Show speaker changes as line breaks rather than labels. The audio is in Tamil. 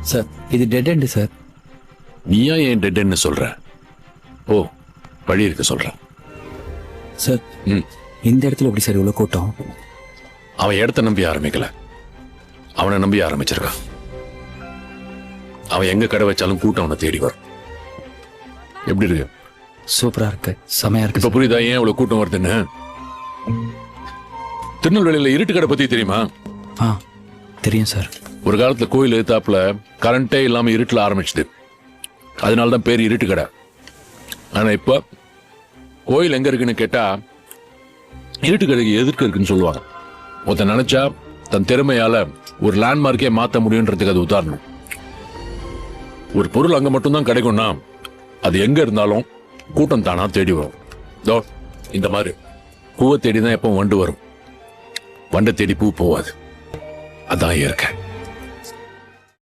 சார் இது டெட் எண்டு சார்.
நீயா ஏன் டெட்ன்னு சொல்ற? ஓ வழி இருக்க சொல்ற
சார்
ம்.
இந்த இடத்துல எப்படி சார் இவ்வளோ கூட்டம்?
அவன் இடத்த நம்பி ஆரம்பிக்கல. அவனை நம்பி ஆரம்பிச்சிருக்கான். அவன் எங்க கடை வச்சாலும் கூட்டம் அவனை தேடி வரும். எப்படி இருக்கு?
சூப்பராக இருக்கு செமையா இருக்கு
இப்ப புரியுதா ஏன் இவ்வளவு கூட்டம் வருதுன்னு? திருநெல்வேலியில இருட்டு கடை பத்தி தெரியுமா?
ஆ தெரியும் சார்.
ஒரு காலத்துல கோயில் எழுத்தாப்புல கரண்டே இல்லாம இருட்டுல ஆரம்பிச்சுது. அதனால தான் பேர் இருட்டு கடை. ஆனா இப்ப கோயில் எங்க இருக்குன்னு கேட்டா இருட்டு கடைக்கு எதிர்க்க இருக்குன்னு சொல்லுவாங்க. ஒருத்தன் நினைச்சா தன் திறமையால ஒரு லேண்ட்மார்க்கே மாத்த முடியுன்றதுக்கு அது உதாரணம். ஒரு பொருள் அங்க மட்டும்தான் கிடைக்கும்னா அது எங்க இருந்தாலும் கூட்டம் தானா தேடி வரும். தோ இந்த மாதிரி. பூவை தேடி தான் எப்போ வண்டு வரும். வண்டை தேடி பூ போவாது. அதான் இயற்கை.